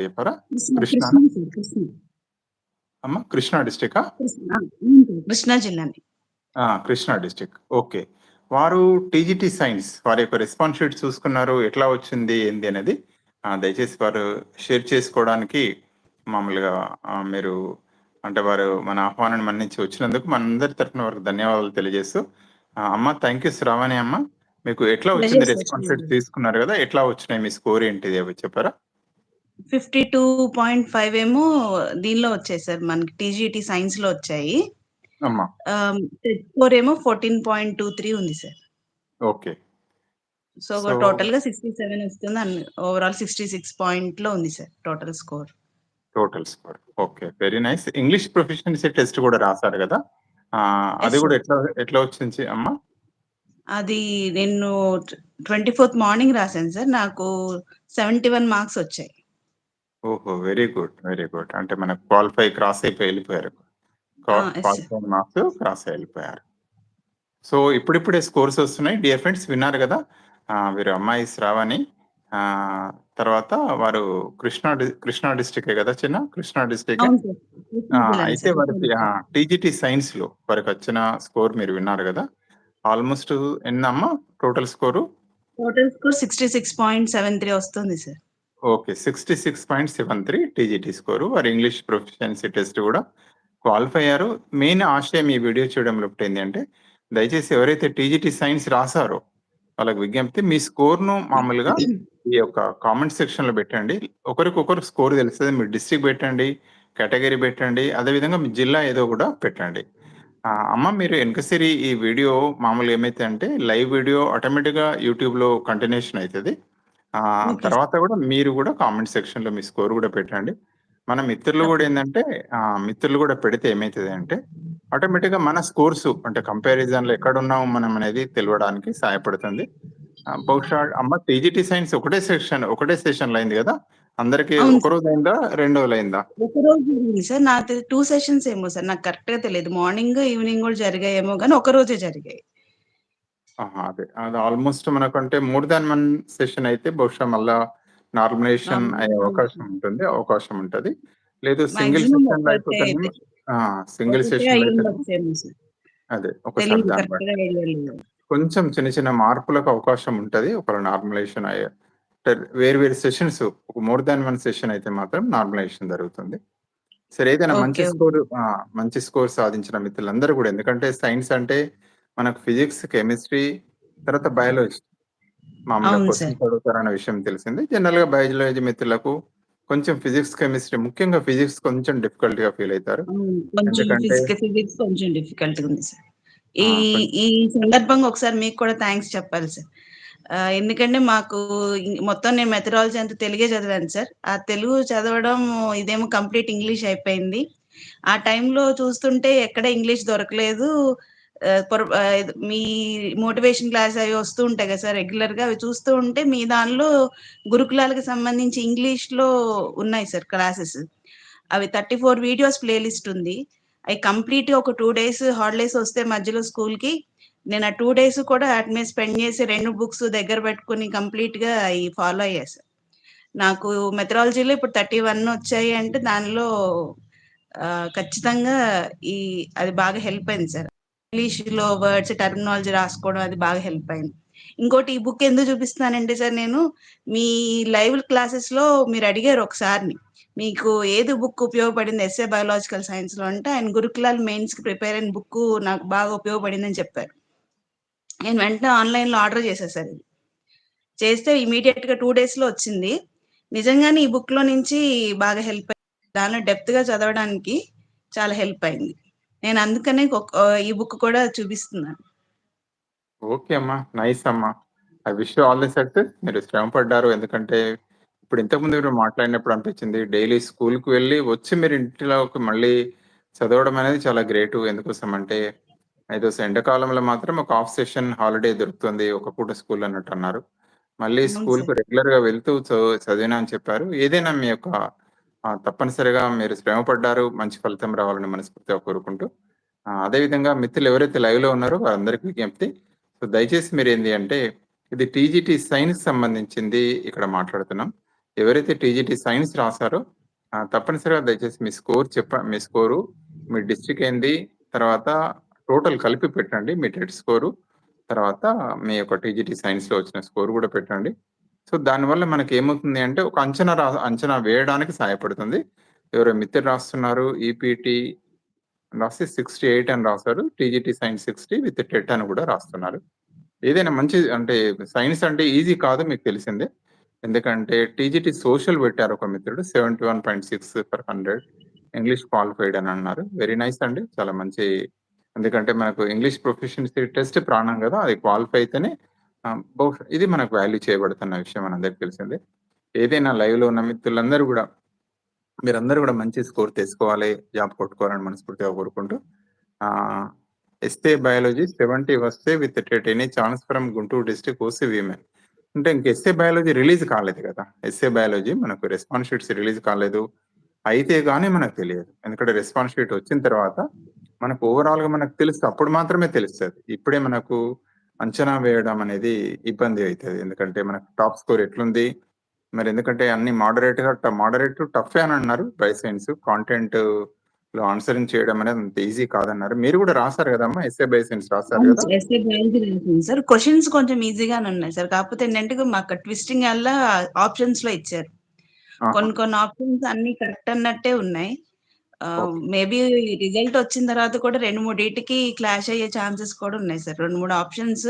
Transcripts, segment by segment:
చెప్పారా కృష్ణ అమ్మ Krishna డిస్టికా Krishna sir, Krishna. District okay. వారు టీజీటీ సైన్స్ వారి యొక్క రెస్పాన్స్ షీట్ చూసుకున్నారు ఎట్లా వచ్చింది ఏంది అనేది. ఆ, దయచేసి వారు షేర్ చేసుకోవడానికి మామూలుగా మీరు అంటే వారు మన ఆహ్వానాన్ని మన్నించి వచ్చినందుకు మనందరి తరఫున వారికి ధన్యవాదాలు తెలియజేస్తూ అమ్మ థ్యాంక్ యూ శ్రావణి అమ్మ. మీకు ఎట్లా వచ్చింది. రెస్పాన్స్ షీట్ తీసుకున్నారు కదా ఎట్లా వచ్చినాయి మీ స్కోర్ ఏంటిది అవి చెప్పారా? ఫిఫ్టీ టూ పాయింట్ ఫైవ్ ఏమో దీనిలో వచ్చాయి సార్ మనకి టీజీటీ సైన్స్లో వచ్చాయి స్కోర్ ఏమో ఫోర్టీన్ పాయింట్ టూ త్రీ ఉంది సార్. ఓకే. సో టోటల్గా సిక్స్టీ సెవెన్ వస్తుంది ఓవరాల్ సిక్స్టీ సిక్స్ పాయింట్లో ఉంది sir total score. Total score. Okay very nice. English proficiency test కూడా రాశారు కదా? అది కూడా. ఎట్లా ఎట్లా వచ్చింది అమ్మా? అది నేను ట్వంటీ ఫోర్త్ మార్నింగ్ రాశాను సార్. నాకు సెవెంటీ వన్ మార్క్స్ వచ్చాయి. ఓహో! Very good very good. అంటే మనకు క్వాలిఫై క్రాస్ అయిపోయి వెళ్ళిపోయారు. క్వాలిఫై మార్క్స్ క్రాస్ అయి వెళ్ళిపోయారు. సో ఇప్పుడిప్పుడే స్కోర్స్ వస్తున్నాయి. డియర్ ఫ్రెండ్స్ విన్నారు కదా? వీరు అమ్మాయి శ్రావణి. ఆ, తర్వాత వారు కృష్ణా డి- కృష్ణా డిస్టిక్ కదా చిన్న? కృష్ణా డిస్టిక్ అవును సార్. ఆ, అయితే వారికి టీజీటీ సైన్స్లో వారికి వచ్చిన స్కోర్ మీరు విన్నారు కదా? Almost ఎన్నమ్మా total score? Total score sixty six point seven three వస్తుంది sir. Okay sixty six point seven three TGT score. వారి ఇంగ్లీష్ ప్రొఫిషియన్సీ టెస్ట్ కూడా క్వాలిఫై అయ్యారు. మెయిన్ ఆశయం ఈ వీడియో చేయడంలో ఒకటి ఏంటంటే దయచేసి ఎవరైతే టీజీటీ సైన్స్ రాసారో వాళ్ళకి విజ్ఞప్తి మీ స్కోర్ను మామూలుగా ఈ యొక్క కామెంట్ సెక్షన్లో పెట్టండి. ఒకరికొకరు స్కోర్ తెలుస్తుంది మీరు డిస్ట్రిక్ట్ పెట్టండి కేటగిరీ పెట్టండి అదేవిధంగా మీ జిల్లా ఏదో కూడా పెట్టండి. అమ్మ మీరు వెనకసిరి ఈ వీడియో మామూలుగా ఏమైతే అంటే లైవ్ వీడియో ఆటోమేటిక్గా యూట్యూబ్లో కంటిన్యూషన్ అవుతుంది. ఆ. తర్వాత కూడా మీరు కూడా కామెంట్ సెక్షన్లో మీ స్కోర్ కూడా పెట్టండి. మన మిత్రులు కూడా ఏంటంటే మిత్రులు కూడా పెడితే ఏమైతుంది అంటే ఆటోమేటిక్గా మన స్కోర్స్ అంటే కంపారిజన్లో ఎక్కడ ఉన్నాం మనం అనేది తెలియడానికి సహాయపడుతుంది. బహుశా అమ్మ టీజీటీ సైన్స్ ఒకటే సెక్షన్ ఒకటే సెషన్ అయింది కదా అందరికి అవును ఒక రోజు అయిందా రెండు రోజులు అయిందా? ఒక రోజు జరిగింది సార్. నాకు టూ సెషన్స్ ఏమో సార్. నాకు కరెక్ట్గా తెలియదు. మార్నింగ్ ఈవినింగ్ కూడా జరిగాయేమో కానీ ఒక రోజే జరిగాయి. ఆహా, అదే. అది ఆల్మోస్ట్ మనకంటే మోర్ దాన్ వన్ సెషన్ అయితే బహుశా మళ్ళా నార్మలైజేషన్ అయ్యే. అవకాశం ఉంటుంది అవకాశం ఉంటుంది. లేదు సింగిల్ సెషన్లో ఒకటే అయిపోతే సింగిల్ ఒకటే సెషన్ సార్. అదే ఒకసారి తెలియదు దాన్ని కరెక్ట్ బట్టి. గా ఐడియా లేదు. కొంచెం చిన్న చిన్న మార్పులకు అవకాశం ఉంటది ఒకవేళ నార్మలైజేషన్ అయ్యే అంటే వేరు వేరు సెషన్స్ ఒక మోర్ దాన్ వన్ సెషన్ అయితే మాత్రం నార్మలైజేషన్ జరుగుతుంది. సరే ఏదైనా మంచి. స్కోర్ మంచి స్కోర్ సాధించిన మిత్రులందరూ కూడా ఎందుకంటే సైన్స్ అంటే మనకు ఫిజిక్స్ కెమిస్ట్రీ తర్వాత బయాలజీ మామూలుగా అవును విషయం తెలిసింది. జనరల్గా బయాలజీ మిత్రులకు కొంచెం ఫిజిక్స్ కెమిస్ట్రీ ముఖ్యంగా ఫిజిక్స్ కొంచెం డిఫికల్ట్గా ఫీల్ అవుతారు. అవును, కొంచెం ఎందుకంటే- ఫిజిక్స్ ఫిజిక్స్ కొంచెం డిఫికల్ట్ ఉంది సార్. ఈ ఆ, కొంచెం- ఈ సందర్భంగా ఒకసారి మీకు కూడా థ్యాంక్స్ చెప్పాలి సార్. ఆ, ఎందుకంటే మాకు ఇం- మొత్తం నేను మెథడాలజీ అంతా తెలుగే చదివాను సార్. ఆ తెలుగు చదవడం ఇదేమో కంప్లీట్ ఇంగ్లీష్ అయిపోయింది. ఆ టైంలో చూస్తుంటే ఎక్కడ ఇంగ్లీష్ దొరకలేదు. మీ మోటివేషన్ క్లాస్ అవి వస్తూ ఉంటాయి కదా సార్ రెగ్యులర్గా అవి చూస్తూ ఉంటే మీ దానిలో గురుకులాలకు సంబంధించి ఇంగ్లీష్లో ఉన్నాయి సార్ క్లాసెస్. అవి థర్టీ ఫోర్ వీడియోస్ ప్లేలిస్ట్ ఉంది. అవి కంప్లీట్ ఒక టూ డేస్ హాలిడేస్ వస్తే మధ్యలో స్కూల్కి నేను ఆ టూ డేస్ కూడా వాటి మీద స్పెండ్ చేసి రెండు బుక్స్ దగ్గర పెట్టుకుని కంప్లీట్గా అవి ఫాలో అయ్యా సార్. నాకు మెథడాలజీలో ఇప్పుడు థర్టీ వన్ వచ్చాయి అంటే దానిలో ఖచ్చితంగా ఈ అది బాగా హెల్ప్ అయింది సార్. ఇంగ్లీష్లో వర్డ్స్ టర్మినాలజీ రాసుకోవడం అది బాగా హెల్ప్ అయింది. ఇంకోటి ఈ బుక్ ఎందుకు చూపిస్తున్నానంటే సార్ నేను? మీ లైవ్ క్లాసెస్లో మీరు అడిగారు ఒకసారిని. మీకు ఏది బుక్ ఉపయోగపడింది? ఎస్ఏ బయోలాజికల్ సైన్స్లో అంటే ఆయన గురుకులాల్ మెయిన్స్కి ప్రిపేర్ అయిన బుక్ నాకు బాగా ఉపయోగపడిందని చెప్పారు. నేను వెంటనే ఆన్లైన్లో ఆర్డర్ చేశాను సార్ ఇది. చేస్తే ఇమీడియట్గా టూ డేస్లో వచ్చింది. నిజంగానే ఈ బుక్లో నుంచి బాగా హెల్ప్ అయింది. దానిలో డెప్త్గా చదవడానికి చాలా హెల్ప్ అయింది. నేను అందుకనే ఈ బుక్ కూడా చూపిస్తున్నాను. ఓకే అమ్మా. నైస్ అమ్మా. I wish all the success మీరు శ్రమ పడ్డారు. ఎందుకంటే ఇప్పుడు ఇంతకుముందు మీరు మాట్లాడినప్పుడు అనిపించింది డైలీ స్కూల్కు వెళ్ళి వచ్చి మీరు ఇంటిలోకి మళ్ళీ చదవడం అనేది చాలా గ్రేట్. ఎందుకోసం అంటే ఏదో ఎండాకాలంలో మాత్రం ఒక ఆఫ్ సెషన్ హాలిడే దొరుకుతుంది. ఒక పూట స్కూల్ అన్నట్టు అన్నారు. మళ్ళీ అవును స్కూల్కు సార్. రెగ్యులర్గా వెళ్తూ చదివినా అని చెప్పారు. ఏదైనా మీ యొక్క తప్పనిసరిగా మీరు శ్రమ పడ్డారు మంచి ఫలితం రావాలని మనస్ఫూర్తిగా కోరుకుంటూ అదేవిధంగా మిత్రులు ఎవరైతే లైవ్లో ఉన్నారో వారందరికీ విజ్ఞప్తి సో దయచేసి మీరు ఏంటి అంటే ఇది టీజీటీ సైన్స్ సంబంధించింది ఇక్కడ మాట్లాడుతున్నాం ఎవరైతే టీజీటీ సైన్స్ రాశారో తప్పనిసరిగా దయచేసి మీ స్కోర్ చెప్ప మీ స్కోరు, మీ డిస్ట్రిక్ట్ ఏంది, తర్వాత టోటల్ కలిపి పెట్టండి. మీ టెట్ స్కోరు, తర్వాత మీ యొక్క టీజీటీ సైన్స్‌లో వచ్చిన స్కోర్ కూడా పెట్టండి. సో, దానివల్ల మనకేమవుతుంది అంటే ఒక అంచనా రా అంచనా వేయడానికి సహాయపడుతుంది. ఎవరో మిత్రులు రాస్తున్నారు. ఈపీటీ రాసి 68 అని రాసారు. టీజీటీ సైన్స్ 60 విత్ టెట్ అని కూడా రాస్తున్నారు. ఏదైనా మంచి అంటే సైన్స్ అంటే ఈజీ కాదు మీకు తెలిసిందే. ఎందుకంటే టీజీటీ సోషల్ పెట్టారు ఒక మిత్రుడు 71.6 పర్ 100 ఇంగ్లీష్ క్వాలిఫైడ్ అని అన్నారు. వెరీ నైస్ అండి. చాలా మంచి ఎందుకంటే మనకు ఇంగ్లీష్ ప్రొఫిషియన్సీ టెస్ట్ ప్రాణం గదా! అది క్వాలిఫై అయితేనే బహుశా ఇది మనకు వాల్యూ చేయబడుతున్న విషయం మనందరికి తెలిసిందే. ఏదైనా లైవ్‌లో ఉన్న మిత్రులందరూ కూడా మీరందరూ కూడా మంచి స్కోర్ తెచ్చుకోవాలి. జాబ్ కొట్టుకోవాలని మనస్ఫూర్తిగా కోరుకుంటూ ఆహ్, ఎస్ఏ బయాలజీ 70 వస్తే with TET any chance from Guntur district OC women. అంటే ఇంక ఎస్ఏ బయాలజీ రిలీజ్ కాలేదు కదా ఎస్ఏ బయాలజీ మనకు రెస్పాన్స్ షీట్స్ రిలీజ్ కాలేదు. అయితే కానీ మనకు తెలియదు. ఎందుకంటే రెస్పాన్స్ షీట్ వచ్చిన తర్వాత మనకు ఓవరాల్‌గా మనకు తెలుస్తుంది అప్పుడు మాత్రమే తెలుస్తుంది ఇప్పుడే మనకు అంచనా వేయడం అనేది ఇబ్బంది అయితది. ఎందుకంటే మనకు టాప్ స్కోర్ ఎట్లుంది? మరి ఎందుకంటే అన్ని మోడరేట్‌గా ట మోడరేట్ టఫే అని అన్నారు బై సైన్స్. కాంటెంట్‌లో ఆన్సరింగ్ చేయడం అనేది అంత ఈజీ కాదన్నారు. మీరు గూడా రాసారు గదమ్మా! ఎస్ఏ బై సైన్స్ రాసారు అవును గదా! సార్. క్వెషన్స్ కొంచెం ఈజీగానే ఉన్నాయి సార్. కాకపోతే ఏంటంటే మాకు ట్విస్టింగ్ వల్ల ఆప్షన్స్‌లో ఇచ్చారు. ఆహా! కొన్ని కొన్ని ఆప్షన్స్ అన్నీ కరెక్ట్ అన్నట్టే ఉన్నాయి. మేబీ రిజల్ట్ వచ్చిన తర్వాత కూడా 2, 3 ఈటికి క్లాష్ అయ్యే ఛాన్సెస్ కూడా ఉన్నాయి సార్. 2, 3 ఆప్షన్స్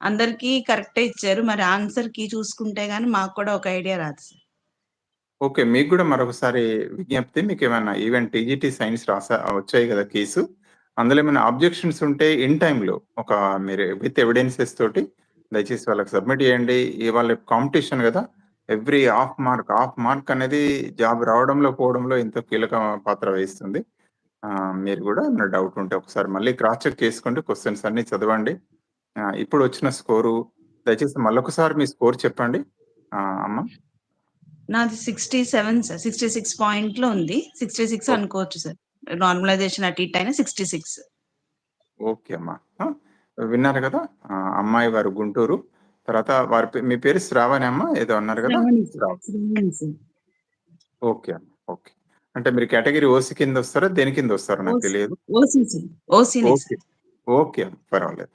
అందరికీ కరెక్టే ఇచ్చారు. మరి ఆన్సర్ కీ చూసుకుంటే గాని మాకు కూడా ఒక ఐడియా రాదు సార్. ఓకే. మీకు గూడా మరొకసారి విజ్ఞప్తి. మీకేమన్నా ఈవెన్ టీజీటీ సైన్స్ రాసా వచ్చాయి గదా! కేసు. అందులో ఏమైనా అబ్జెక్షన్స్ ఉంటే ఇన్ టైమ్‌లో ఒక మీరు విత్ ఎవిడెన్సెస్ తోటి దయచేసి వాళ్ళకి సబ్మిట్ చేయండి. ఇవాళ కాంపిటీషన్ గదా! Every half mark, half mark అనేది జాబ్ రావడంలో, పోవడంలో ఎంతో కీలక పాత్ర వహిస్తుంది. మీరు గూడా ఏమైనా డౌట్ ఉంటే ఒకసారి మళ్ళీ క్రాస్ చెక్ చేసుకోండి. క్వెషన్స్ అన్నీ చదవండి. ఇప్పుడు వచ్చిన స్కోరు దయచేసి మళ్ళొకసారి మీ స్కోర్ చెప్పండి. అమ్మ. నాది 67 సార్. 66 పాయింట్‌లో ఉంది. 66 ఓకే. అనుకోవచ్చు సార్. నార్మలైజేషన్ అటు ఇటు అయినా 66. ఓకే అమ్మా. ఆ! విన్నారు! ఆహ్, అమ్మాయి వారు గుంటూరు. తర్వాత వారి మీ పేరు శ్రావణి అమ్మ ఏదో అన్నారు సార్. ఓకే అమ్మ. ఓకే. అంటే మీరు కేటగరీ ఓసీ కిందొస్తారా? దేని కిందొస్తారో నాకు ఓసీ. తెలియదు. ఓకే. అమ్మ. పర్వాలేదు.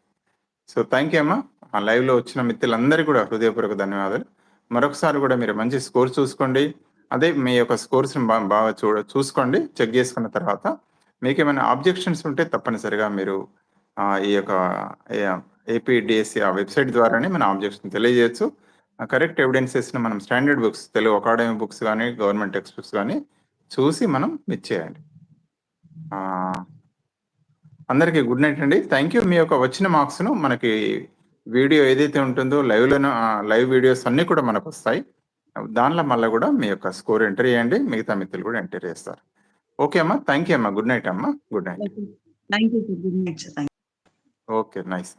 సో, థాంక్ యూ అమ్మా. ఆ లైవ్‌లో వచ్చిన మిత్రులందరికీ గూడా హృదయపూర్వక ధన్యవాదాలు. మరొకసారి గూడా మీరు మంచి స్కోర్ చూసుకోండి. అదే మీ యొక్క స్కోర్స్‌ని బా బాగా చూడ చూసుకోండి. చెక్ చేసుకున్న తర్వాత మీకేమైనా అబ్జెక్షన్స్ ఉంటే తప్పనిసరిగా మీరు ఈ యొక్క ఏపీడీఎస్సీ ఆ వెబ్‌సైట్ ద్వారానే మన అబ్జెక్షన్ తెలియజేయొచ్చు. కరెక్ట్ ఎవిడెన్సెస్‌ని మనం standard books Telugu academy books గాని, గవర్నమెంట్ టెక్స్ట్ బుక్స్ గాని చూసి మనం. ఆహ్ అందరికీ గుడ్ నైట్ అండి. Thank you. మీ యొక్క వచ్చిన మార్క్స్‌ను మనకి వీడియో ఏదైతే ఉంటుందో లైవ్‌లోను ఆహ్, లైవ్ వీడియోస్ అన్నీ కూడా మనకొస్తాయి. దానిలో మళ్ళా గూడా మీ యొక్క స్కోర్ ఎంటర్ చేయండి. మిగతా మిత్రులు గూడా ఎంటర్ చేస్తారు. ఓకే అమ్మా. థాంక్ యూ అమ్మా. గుడ్ నైట్ అమ్మా. Good night. ఓకే. నైస్.